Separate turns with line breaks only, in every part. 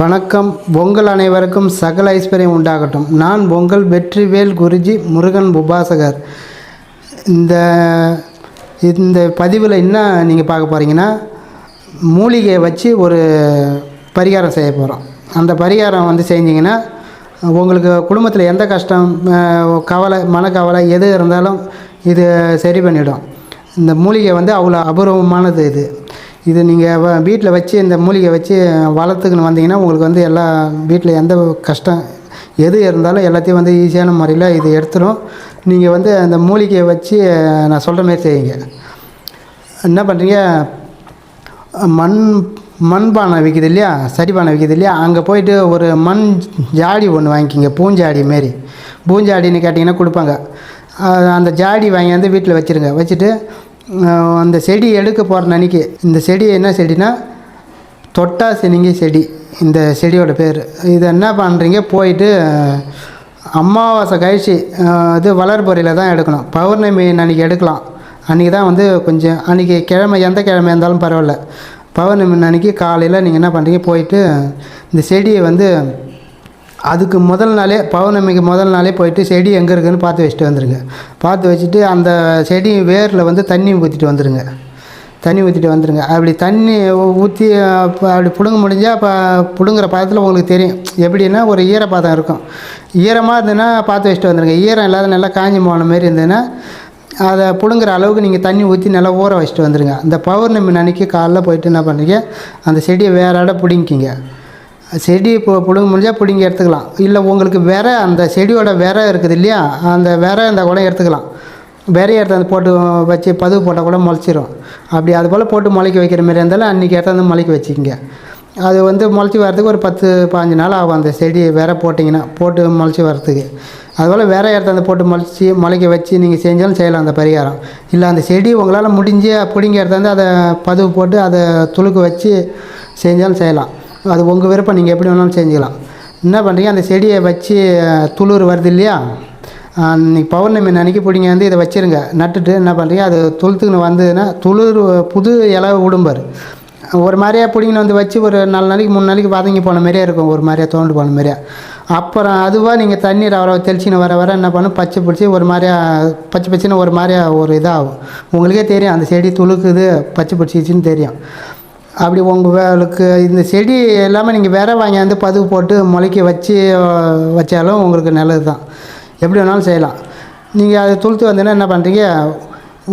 வணக்கம். பொங்கல் அனைவருக்கும் சகல ஐஸ்வர்யம் உண்டாகட்டும். நான் பொங்கல் வெற்றிவேல் குருஜி முருகன் உபாசகர். இந்த இந்த பதிவில் என்ன நீங்கள் பார்க்க போகிறீங்கன்னா மூலிகையை வச்சு ஒரு பரிகாரம் செய்ய போகிறோம் அந்த பரிகாரம் வந்து செஞ்சிங்கன்னா உங்களுக்கு குடும்பத்தில் எந்த கஷ்டம் கவலை மனக்கவலை எது இருந்தாலும் இது சரி பண்ணிவிடும் இந்த மூலிகை வந்து அவ்வளோ அபூர்வமானது இது. இது நீங்கள் வீட்டில் வச்சு இந்த மூலிகை வச்சு வளர்த்துக்குன்னு வந்தீங்கன்னா உங்களுக்கு வந்து எல்லா வீட்டில் எந்த கஷ்டம் எது இருந்தாலும் எல்லாத்தையும் வந்து ஈஸியான முறையில் இது எடுத்துடும் நீங்கள் வந்து அந்த மூலிகையை வச்சு நான் சொல்கிற மாதிரி செய்யுங்க. என்ன பண்ணுறீங்க மண் மண்பானை விற்கிது இல்லையா? சரிபானை விற்கிது இல்லையா? அங்கே போயிட்டு ஒரு மண் ஜாடி ஒன்று வாங்கிக்கிங்க பூஞ்சாடி மாரி. பூஞ்சாடின்னு கேட்டிங்கன்னா கொடுப்பாங்க. அந்த ஜாடி வாங்கி வந்து வீட்டில் வச்சுருங்க. வச்சுட்டு அந்த செடி எடுக்க போகிற அன்றைக்கி இந்த செடி என்ன செடினா தொட்டா செனிங்கி செடி இந்த செடியோட பேர். இதை என்ன பண்ணுறீங்க போயிட்டு அமாவாசை கழிச்சு இது வளர்பொறையில் தான் எடுக்கணும். பௌர்ணமி அன்றைக்கி எடுக்கலாம். அன்றைக்கி தான் வந்து கொஞ்சம் அன்றைக்கி கிழமை எந்த கிழமை இருந்தாலும் பரவாயில்ல. பௌர்ணமி அன்றைக்கி காலையில் நீங்கள் என்ன பண்ணுறீங்க போயிட்டு இந்த செடியை வந்து அதுக்கு முதல் நாளே பௌர்ணமிக்கு முதல் நாளே போயிட்டு செடி எங்கே இருக்குதுன்னு பார்த்து வச்சுட்டு வந்துடுங்க பார்த்து வச்சுட்டு அந்த செடி வேரில் வந்து தண்ணி ஊற்றிட்டு வந்துடுங்க தண்ணி ஊற்றிட்டு வந்துடுங்க அப்படி தண்ணி ஊற்றி அப்படி பிடுங்க முடிஞ்சால் இப்போ பிடுங்குற பதத்தில் உங்களுக்கு தெரியும். எப்படின்னா ஒரு ஈரப்பதம் இருக்கும். ஈரமாக இருந்ததுன்னா பார்த்து வச்சுட்டு வந்துடுங்க ஈரம் இல்லாத நல்லா காஞ்சி போன மாரி இருந்ததுன்னா அதை பிடுங்குற அளவுக்கு நீங்கள் தண்ணி ஊற்றி நல்லா ஊற வச்சுட்டு வந்துடுங்க இந்த பௌர்ணமி அன்னைக்கு காலைல போயிட்டு என்ன பண்ணுறீங்க அந்த செடியை வேறாட இடம் பிடிங்கிக்கிங்க. செடி இப்போ பிடுங்க முடிஞ்சால் பிடுங்கி எடுத்துக்கலாம். இல்லை உங்களுக்கு வேற அந்த செடியோட விரை இருக்குது இல்லையா? அந்த விரை இருந்தால் கூட எடுத்துக்கலாம். விரைய எடுத்து போட்டு வச்சு பதுவு போட்டால் கூட முளைச்சிரும். அப்படி அது போல் போட்டு முளைக்க வைக்கிற மாதிரி இருந்தாலும் அன்றைக்கி எடுத்தாந்து முளைக்க வச்சுக்கிங்க. அது வந்து முளைச்சி வரதுக்கு ஒரு பத்து பாஞ்சு நாள் ஆகும் அந்த செடி விரை போட்டிங்கன்னா போட்டு முளைச்சி வரத்துக்கு அதுபோல் வேற இடத்த போட்டு முளைச்சி முளைக்க வச்சு நீங்கள் செஞ்சாலும் செய்யலாம் அந்த பரிகாரம். இல்லை அந்த செடி உங்களால் முடிஞ்சு பிடுங்கி எடுத்தாந்து அதை பதுவு போட்டு அதை துளுக்கு வச்சு செஞ்சாலும் செய்யலாம். அது உங்கள் விருப்பம் நீங்கள் எப்படி வேணாலும் செஞ்சுக்கலாம். என்ன பண்ணுறீங்க அந்த செடியை வச்சு துளிர் வருது இல்லையா? இன்றைக்கி பௌர்ணமி அன்னைக்கு பிடிங்க வந்து இதை வச்சிருங்க. நட்டுட்டு என்ன பண்ணுறீங்க அது துளுத்துக்குன்னு வந்ததுன்னா துளிர் புது இலை உடும்பார். ஒரு மாதிரியா பிடிங்கின்னு வந்து வச்சு ஒரு நாலு நாளைக்கு மூணு நாளைக்கு வதங்கி போன மாதிரியே இருக்கும். ஒரு மாதிரியா தோண்டு போன மாதிரியா. அப்புறம் அதுவாக நீங்கள் தண்ணீர் வர தெளிச்சின்னு வர வர என்ன பண்ணும்? பச்சை பிடிச்சி ஒரு மாதிரியா பச்சை பச்சைன்னு ஒரு மாதிரியா ஒரு இதாகும். உங்களுக்கே தெரியும் அந்த செடி துளுக்குது பச்சை பிடிச்சிச்சின்னு தெரியும். அப்படி உங்களுக்கு இந்த செடி எல்லாமே நீங்கள் வேற வாங்கியாந்து பதுவு போட்டு முளைக்க வச்சு வச்சாலும் உங்களுக்கு நல்லது தான் எப்படி வேணாலும் செய்யலாம். நீங்கள் அதை துளுத்து வந்தீங்கன்னா என்ன பண்ணுறீங்க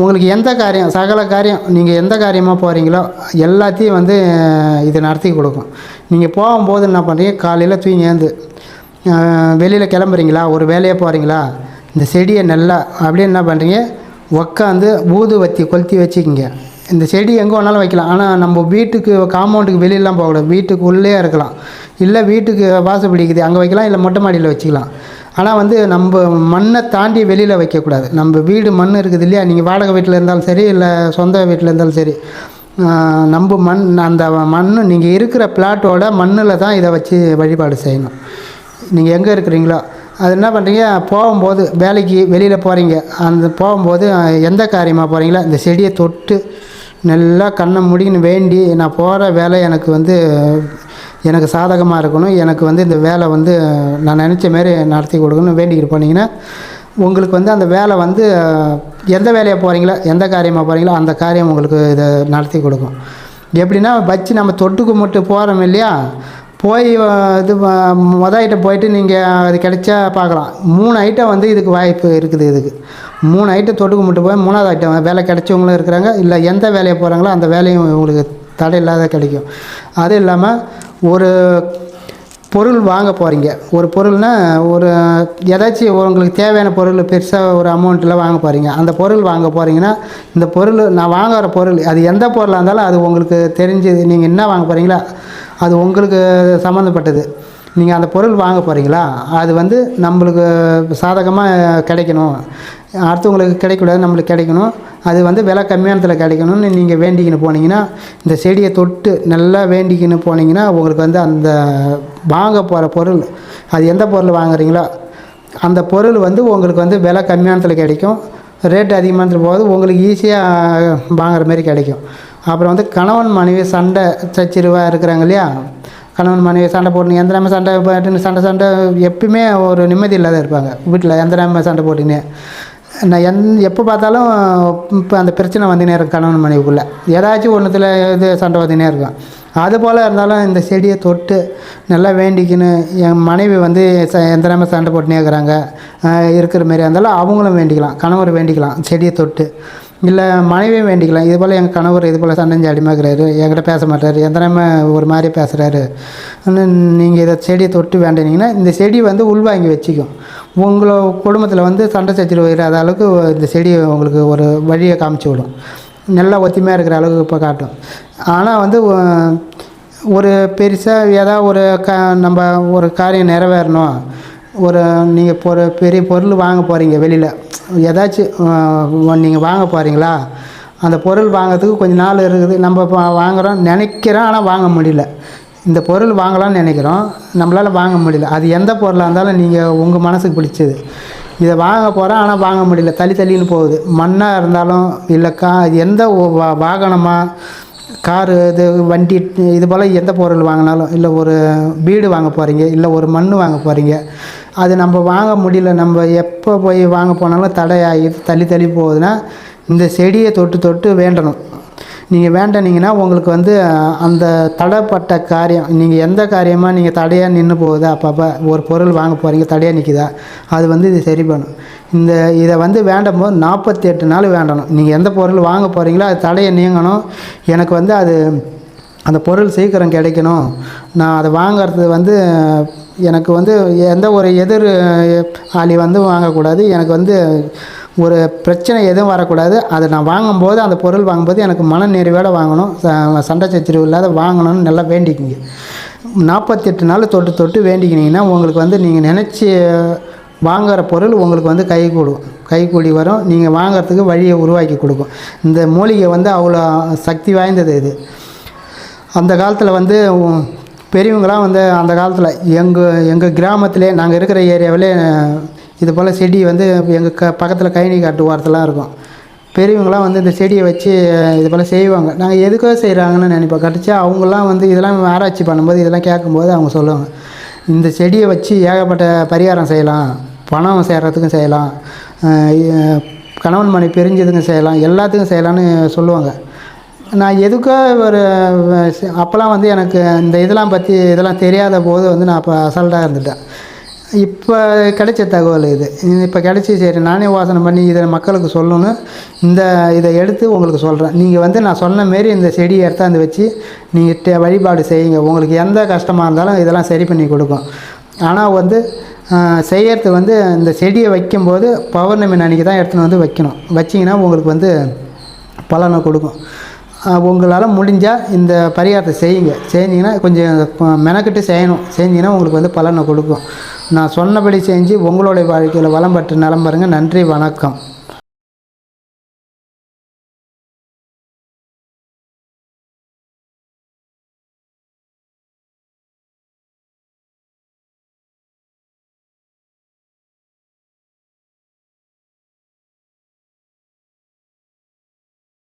உங்களுக்கு எந்த காரியம் சகல காரியம் நீங்கள் எந்த காரியமாக போகிறீங்களோ எல்லாத்தையும் வந்து இது நடத்தி கொடுக்கும். நீங்கள் போகும்போது என்ன பண்ணுறீங்க காலையில் தூங்கி ஏந்து வெளியில் கிளம்புறீங்களா? ஒரு வேலையாக போகிறீங்களா இந்த செடியை நல்லா அப்படியே என்ன பண்ணுறீங்க உக்காந்து ஊதுவத்தி கொளுத்தி வச்சுக்கிங்க. இந்த செடி எங்கே வேணாலும் வைக்கலாம். ஆனால் நம்ம வீட்டுக்கு காம்பவுண்டுக்கு வெளியெல்லாம் போகக்கூடாது வீட்டுக்கு உள்ளே இருக்கலாம். இல்லை வீட்டுக்கு வாசல் பிடிக்குது. அங்கே வைக்கலாம் இல்லை மொட்டை மாடியில் வச்சுக்கலாம். ஆனால் வந்து நம்ம மண்ணை தாண்டி வெளியில் வைக்கக்கூடாது நம்ம வீடு மண் இருக்குது இல்லையா? நீங்கள் வாடகை வீட்டில் இருந்தாலும் சரி இல்லை சொந்த வீட்டில் இருந்தாலும் சரி. நம்ம மண் அந்த மண் நீங்கள் இருக்கிற பிளாட்டோட மண்ணில் தான் இதை வச்சு வழிபாடு செய்யணும். நீங்கள் எங்கே இருக்கிறீங்களோ அது என்ன பண்ணுறீங்க போகும்போது வேலைக்கு வெளியில் போகிறீங்க அந்த போகும்போது எந்த காரியமாக போகிறீங்களோ இந்த செடியை தொட்டு நல்லா கண்ணை முடின்னு வேண்டி நான் போகிற வேலை எனக்கு வந்து எனக்கு சாதகமாக இருக்கணும். எனக்கு வந்து இந்த வேலை வந்து நான் நினச்ச மாரி நடத்தி கொடுக்கணும்னு வேண்டிக்கிட்டு போனீங்கன்னா உங்களுக்கு வந்து அந்த வேலை வந்து எந்த வேலையாக போகிறீங்களோ எந்த காரியமாக போகிறீங்களோ அந்த காரியம் உங்களுக்கு இதை நடத்தி கொடுக்கும். எப்படின்னா வச்சு நம்ம தொட்டுக்கு மட்டும் போகிறோம் இல்லையா? போய் இது மொதல் மொத ஐட்டம் போயிட்டு நீங்கள் அது கிடைச்சா பார்க்கலாம். மூணு ஐட்டம் வந்து இதுக்கு வாய்ப்பு இருக்குது இதுக்கு. மூணு ஐட்டம் தொட்டுக்கு மட்டும் போய் மூணாவது ஐட்டம் வேலை கிடைச்சவங்களும் இருக்கிறாங்க. இல்லை எந்த வேலையை போகிறாங்களோ அந்த வேலையும் உங்களுக்கு தடை இல்லாத கிடைக்கும். அது இல்லாமல் ஒரு பொருள் வாங்க போகிறீங்க ஒரு பொருள்னால் ஒரு ஏதாச்சும் உங்களுக்கு தேவையான பொருள் பெருசாக ஒரு அமௌண்ட்டில் வாங்க போகிறீங்க அந்த பொருள் வாங்க போகிறீங்கன்னா இந்த பொருள் நான் வாங்குற பொருள் அது எந்த பொருளாக இருந்தாலும் அது உங்களுக்கு தெரிஞ்சு நீங்கள் என்ன வாங்க போகிறீங்களா அது உங்களுக்கு சம்மந்தப்பட்டது. நீங்கள் அந்த பொருள் வாங்க போகிறீங்களா அது வந்து நம்மளுக்கு சாதகமாக கிடைக்கணும். அடுத்தவங்களுக்கு கிடைக்கூடாது நம்மளுக்கு கிடைக்கணும். அது வந்து விலை கம்மியானத்தில் கிடைக்கணும்னு நீங்கள் வேண்டிக்கின்னு போனீங்கன்னா இந்த செடியை தொட்டு நல்லா வேண்டிக்கின்னு போனீங்கன்னா உங்களுக்கு வந்து அந்த வாங்க போகிற பொருள் அது எந்த பொருள் வாங்குறீங்களோ அந்த பொருள் வந்து உங்களுக்கு வந்து விலை கம்மியானத்தில் கிடைக்கும். ரேட் அதிகமானத்தில் போகாது உங்களுக்கு ஈஸியாக வாங்குற மாதிரி கிடைக்கும். அப்புறம் வந்து கணவன் மனைவி சண்டை சச்சிருவாக இருக்கிறாங்க இல்லையா? கணவன் மனைவி சண்டை போட்டு எந்த நேரம் சண்டை போட்டுன்னு சண்டை சண்டை எப்பயுமே ஒரு நிம்மதி இல்லாத இருப்பாங்க வீட்டில் எந்த நேரம் சண்டை போட்டுன்னு. நான் எந் எப்போ பார்த்தாலும் இப்போ அந்த பிரச்சனை வந்துனே இருக்கும் கணவன் மனைவிக்குள்ளே. ஏதாச்சும் ஒன்றுத்தில் இது சண்டை வந்துனே இருக்கும். அது போல் இருந்தாலும் இந்த செடியை தொட்டு நல்லா வேண்டிக்கின்னு என் மனைவி வந்து ச எந்த நேரம் சண்டை போட்டுனே இருக்கிறாங்க. இருக்கிற மாரி இருந்தாலும் அவங்களும் வேண்டிக்கலாம் கணவர் வேண்டிக்கலாம் செடியை தொட்டு. இல்லை மனைவியும் வேண்டிக்கலாம். இது போல் எங்கள் கணவர் இது போல் சண்டைஞ்சு அடிமாக்குறாரு என்கிட்ட பேச மாட்டார். எந்த ஒரு மாதிரி பேசுகிறாரு நீங்கள் இதை செடியை தொட்டு வேண்டினீங்கன்னா இந்த செடி வந்து உள்வாங்கி வச்சுக்கும். உங்களை குடும்பத்தில் வந்து சண்டை சச்சரவு இல்லாத அளவுக்கு இந்த செடி உங்களுக்கு ஒரு வழியை காமிச்சு விடும். நல்லா ஒத்துமையாக இருக்கிற அளவுக்கு இப்போ காட்டும். ஆனால் வந்து ஒரு பெருசாக ஏதாவது ஒரு க நம்ம ஒரு காரியம் நிறைவேறணும். ஒரு நீங்கள் பொரு ஒரு பெரிய பொருள் வாங்க போகிறீங்க வெளியில். ஏதாச்சும் நீங்கள் வாங்க போகிறீங்களா அந்த பொருள் வாங்குறதுக்கு கொஞ்சம் நாள் இருக்குது. நம்ம இப்போ வாங்குகிறோம் நினைக்கிறோம் ஆனால் வாங்க முடியல. இந்த பொருள் வாங்கலாம்னு நினைக்கிறோம். நம்மளால் வாங்க முடியல. அது எந்த பொருளாக இருந்தாலும் நீங்கள் உங்கள் மனசுக்கு பிடிச்சது. இதை வாங்க போகிறோம் ஆனால் வாங்க முடியல. தள்ளி தள்ளின்னு போகுது. மண்ணாக இருந்தாலும் இல்லை கா எந்த வா- வாகனமாக காரு இது வண்டி இது போல் எந்த பொருள் வாங்கினாலும் இல்லை ஒரு வீடு வாங்க போகிறீங்க இல்லை ஒரு மண் வாங்க போகிறீங்க அது நம்ம வாங்க முடியல நம்ம எப்போ போய் வாங்க போனாலும் தடையாகி தள்ளி தள்ளி போகுதுன்னா இந்த செடியை தொட்டு தொட்டு வேண்டணும். நீங்கள் வேண்டனீங்கன்னா உங்களுக்கு வந்து அந்த தடைப்பட்ட காரியம் நீங்கள் எந்த காரியமாக நீங்கள் தடையாக நின்று போகுது அப்பப்போ ஒரு பொருள் வாங்க போகிறீங்க தடையாக நிற்குதா அது வந்து இது சரி பண்ணும். இந்த இதை வந்து வேண்டும் போது நாற்பத்தி எட்டு நாள் வேண்டணும். நீங்கள் எந்த பொருள் வாங்க போகிறீங்களோ அது தடையை நீங்கணும். எனக்கு வந்து அது அந்த பொருள் சீக்கிரம் கிடைக்கணும். நான் அதை வாங்கிறது வந்து எனக்கு வந்து எந்த ஒரு எதிர் ஆளி வந்து வாங்கக்கூடாது. எனக்கு வந்து ஒரு பிரச்சனை எதுவும் வரக்கூடாது. அதை நான் வாங்கும்போது அந்த பொருள் வாங்கும்போது எனக்கு மன நிறைவோடு வாங்கணும். ச- சண்டை சச்சரவு இல்லாத வாங்கணும்னு நல்லா வேண்டிக்கிங்க. நாற்பத்தெட்டு நாள் தொட்டு தொட்டு வேண்டிக்கினீங்கன்னா உங்களுக்கு வந்து நீங்கள் நினச்சி வாங்குகிற பொருள் உங்களுக்கு வந்து கை கூடும். கை கூடி வரும். நீங்கள் வாங்குறதுக்கு வழியை உருவாக்கி கொடுக்கும். இந்த மூலிகை வந்து அவ்வளோ சக்தி வாய்ந்தது இது. அந்த காலத்தில் வந்து பெரியவங்களாம் வந்து அந்த காலத்தில் எங்கள் எங்கள் கிராமத்திலே நாங்கள் இருக்கிற ஏரியாவிலே இது போல் செடி வந்து எங்கள் க பக்கத்தில் கயனி காட்டு ஓரத்துலாம் இருக்கும். பெரியவங்களாம் வந்து இந்த செடியை வச்சு இது போல் செய்வாங்க. நாங்கள் எதுக்கோ செய்கிறாங்கன்னு நினைப்போம். கிடச்சா அவங்களாம் வந்து இதெல்லாம் ஆராய்ச்சி பண்ணும்போது இதெல்லாம் கேட்கும்போது அவங்க சொல்லுவாங்க இந்த செடியை வச்சு ஏகப்பட்ட பரிகாரம் செய்யலாம் பணம் சேர்கிறதுக்கும் செய்யலாம் கணவன் மனை பிரிஞ்சதுக்கும் செய்யலாம் எல்லாத்துக்கும் செய்யலாம்னு சொல்லுவாங்க. நான் எதுக்கோ ஒரு அப்போலாம் அப்போல்லாம் வந்து எனக்கு இந்த இதெல்லாம் பற்றி இதெல்லாம் தெரியாத போது வந்து நான் அப்போ அசல்ட்டாக இருந்துட்டேன். இப்போ கிடைச்ச தகவல் இது. இப்போ கிடைச்சி சரி நானே வாசனை பண்ணி இதை மக்களுக்கு சொல்லணும் இந்த இதை எடுத்து உங்களுக்கு சொல்கிறேன் நீங்கள் வந்து நான் சொன்ன மாரி இந்த செடியை எடுத்தாந்து வச்சு நீங்கள் வழிபாடு செய்யுங்க. உங்களுக்கு எந்த கஷ்டமாக இருந்தாலும் இதெல்லாம் சரி பண்ணி கொடுக்கும். ஆனால் வந்து செய்யறது வந்து இந்த செடியை வைக்கும்போது பௌர்ணமி அன்னைக்கு தான் எடுத்துன்னு வந்து வைக்கணும். வச்சிங்கன்னா உங்களுக்கு வந்து பலனை கொடுக்கும். உங்களால் முடிஞ்சால் இந்த பரிகாரத்தை செய்யுங்க. செஞ்சீங்கன்னா கொஞ்சம் கொ- மெனக்கெட்டு செய்யணும். செஞ்சிங்கன்னா உங்களுக்கு வந்து பலனை கொடுக்கும். நான் சொன்னபடி செஞ்சு உங்களுடைய வாழ்க்கையில் வளம் பெற்று நலம் நன்றி வணக்கம்.